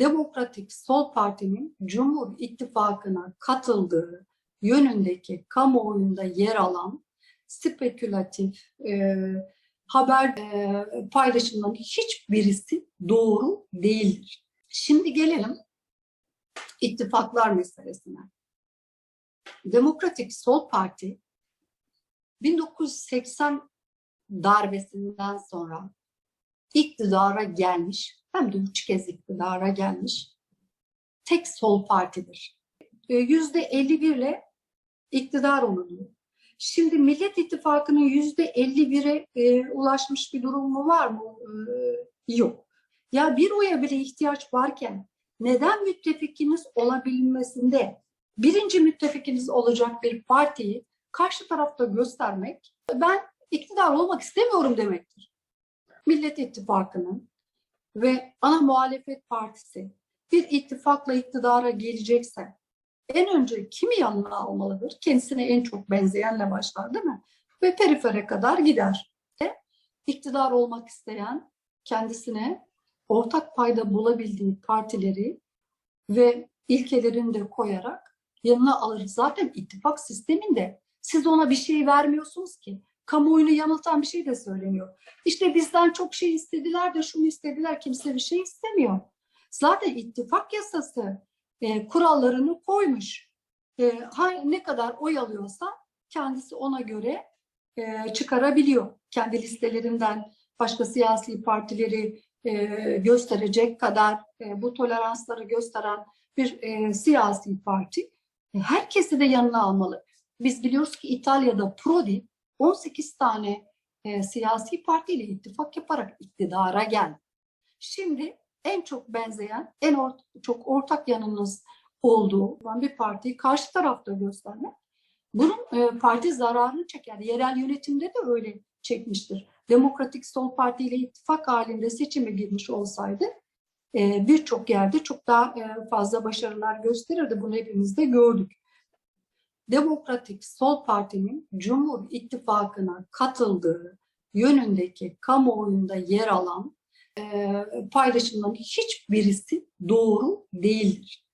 Demokratik Sol Parti'nin Cumhur İttifakı'na katıldığı yönündeki kamuoyunda yer alan spekülatif e, haber e, paylaşımların hiçbirisi doğru değildir. Şimdi gelelim ittifaklar meselesine. Demokratik Sol Parti 1980 darbesinden sonra iktidara gelmiş, hem de üç kez iktidara gelmiş tek sol partidir. E, Yüzde 51 ile iktidar oluyor. Şimdi Millet İttifakı'nın yüzde 51'e e, ulaşmış bir durumu var mı? E, yok. Ya bir oya bile ihtiyaç varken neden müttefikiniz olabilmesinde birinci müttefikiniz olacak bir partiyi karşı tarafta göstermek ben iktidar olmak istemiyorum demektir. Millet İttifakı'nın ve ana muhalefet partisi bir ittifakla iktidara gelecekse en önce kimi yanına almalıdır? Kendisine en çok benzeyenle başlar değil mi? Ve perifere kadar gider. E, iktidar olmak isteyen kendisine ortak payda bulabildiği partileri ve ilkelerini de koyarak yanına alır. Zaten ittifak sisteminde siz ona bir şey vermiyorsunuz ki. Kamuoyunu yanıltan bir şey de söyleniyor. İşte bizden çok şey istediler de şunu istediler. Kimse bir şey istemiyor. Zaten ittifak yasası e, kurallarını koymuş. E, ne kadar oy alıyorsa kendisi ona göre e, çıkarabiliyor. Kendi listelerinden başka siyasi partileri e, gösterecek kadar e, bu toleransları gösteren bir e, siyasi parti e, herkesi de yanına almalı. Biz biliyoruz ki İtalya'da Prodi 18 tane e, siyasi partiyle ittifak yaparak iktidara geldi. Şimdi en çok benzeyen, en or çok ortak yanınız olduğu bir partiyi karşı tarafta göstermek. Bunun e, parti zararını çeker. Yerel yönetimde de öyle çekmiştir. Demokratik Sol Parti ile ittifak halinde seçime girmiş olsaydı e, birçok yerde çok daha e, fazla başarılar gösterirdi. Bunu hepimiz de gördük. Demokratik Sol Parti'nin Cumhur İttifakı'na katıldığı yönündeki kamuoyunda yer alan e, paylaşımların hiçbirisi doğru değildir.